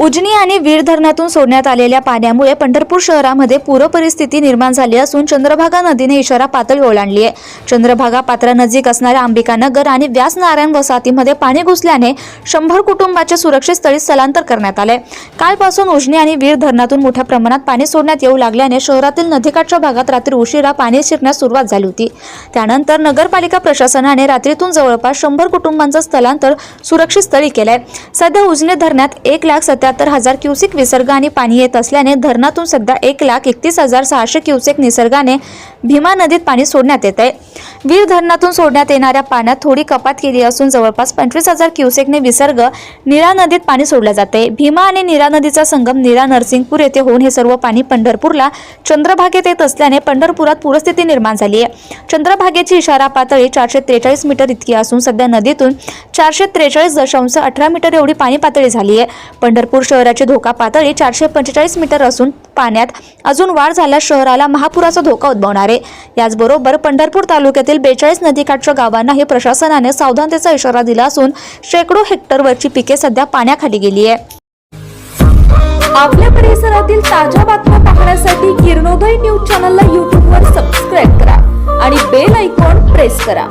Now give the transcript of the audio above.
उजनी आणि वीर धरणातून सोडण्यात आलेल्या पाण्यामुळे पंढरपूर शहरामध्ये पूर परिस्थिती निर्माण झाली असून चंद्रभागा नदीने इशारा पातळी ओलांडली आहे. चंद्रभागा पात्रानजीक असणाऱ्या अंबिका नगर आणि व्यास नारायण वसाहतीमध्ये पाणी घुसल्याने शंभर कुटुंबाच्या सुरक्षित स्थळी स्थलांतर करण्यात आले कालपासून उजनी आणि वीर धरणातून मोठ्या प्रमाणात पाणी सोडण्यात येऊ लागल्याने शहरातील नदीकाठच्या भागात रात्री उशिरा पाणी शिरण्यास सुरुवात झाली होती. त्यानंतर नगरपालिका प्रशासनाने रात्रीतून जवळपास शंभर कुटुंबांचं स्थलांतर सुरक्षित स्थळी केलंय. सध्या उजनी धरणात एक लाख सत्याहत्तर हजार क्युसेक विसर्ग आणि पाणी येत असल्याने धरणातून सध्या एक लाख एकतीस हजार सहाशे क्युसेक निसर्गाने भीमा नदीत पाणी सोडण्यात येत आहे. वीर धरणातून सोडण्यात येणाऱ्या पाण्यात थोडी कपात केली असून जवळपास पंचवीस हजार क्युसेकने विसर्ग निरा नदीत पाणी सोडलं जाते भीमा आणि निरा नदीचा संगम निरा नरसिंगपूर येथे होऊन हे सर्व पाणी पंढरपूरला चंद्रभागेत येत असल्याने पंढरपुरात पूरस्थिती निर्माण झाली आहे. चंद्रभागेची इशारा पातळी चारशे त्रेचाळीस मीटर इतकी असून सध्या नदीतून चारशे त्रेचाळीस दशांश अठरा मीटर एवढी पाणी पातळी झाली आहे. पंढरपूर शहराची धोका पातळी चारशे पंचेचाळीस मीटर असून पाण्यात अजून वाढ झाल्यास शहराला महापुराचा धोका उद्भवणार आहे. याचबरोबर पंढरपूर तालुक्यातील बेचाळीस नदीकाठच्या गावांनाही प्रशासनाने सावधानतेचा इशारा दिला असून शेकडो हेक्टरवरची पिके सध्या पाण्याखाली गेली आहे. आपल्या परिसरातील ताज्या बातम्या पाहण्यासाठी किरणोदय न्यूज चॅनलला यूट्यूबवर सबस्क्राईब करा आणि बेल आयकॉन प्रेस करा.